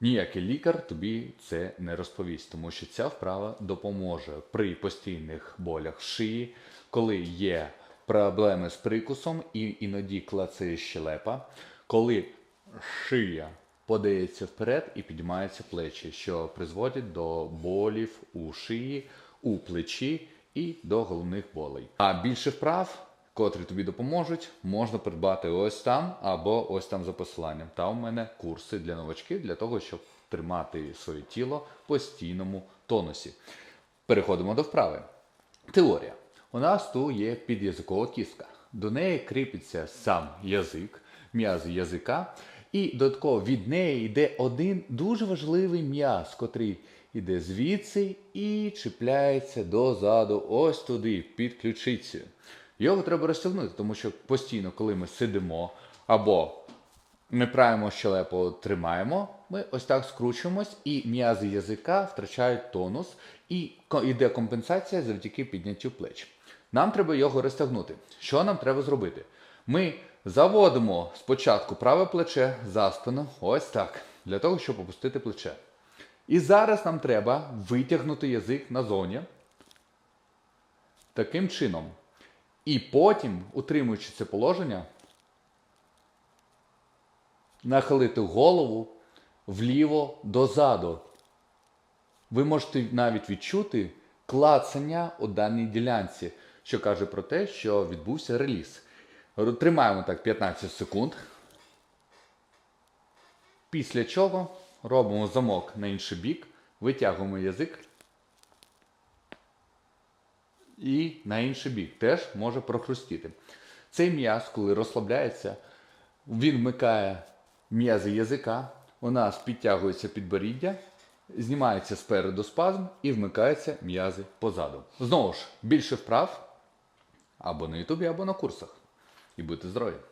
Ніякий лікар тобі це не розповість, тому що ця вправа допоможе при постійних болях шиї, коли є проблеми з прикусом і іноді клацає щелепа, коли шия подається вперед і піднімаються плечі, що призводить до болів у шиї, у плечі і до головних болей. А більше вправ, котрі тобі допоможуть, можна придбати ось там або ось там за посиланням. Там у мене курси для новачків для того, щоб тримати своє тіло в постійному тонусі. Переходимо до вправи. Теорія. У нас тут є під'язикова кістка. До неї кріпиться сам язик, м'язи язика, і додатково від неї йде один дуже важливий м'яз, котрий йде звідси і чіпляється дозаду, ось туди, під ключицею. Його треба розтягнути, тому що постійно, коли ми сидимо або неправильно щелепу тримаємо, ми ось так скручуємось, і м'язи язика втрачають тонус, і йде компенсація завдяки підняттю плеч. Нам треба його розтягнути. Що нам треба зробити? Ми заводимо спочатку праве плече за спину, ось так, для того, щоб опустити плече. І зараз нам треба витягнути язик назовні таким чином. І потім, утримуючи це положення, нахилити голову вліво дозаду. Ви можете навіть відчути клацання у даній ділянці, що каже про те, що відбувся реліз. Тримаємо так 15 секунд. Після чого робимо замок на інший бік, витягуємо язик і на інший бік теж може прохрустіти. Цей м'яз, коли розслабляється, він вмикає м'язи язика, у нас підтягується підборіддя, знімається спереду спазм і вмикаються м'язи позаду. Знову ж, більше вправ або на Ютубі, або на курсах. І будьте здорові!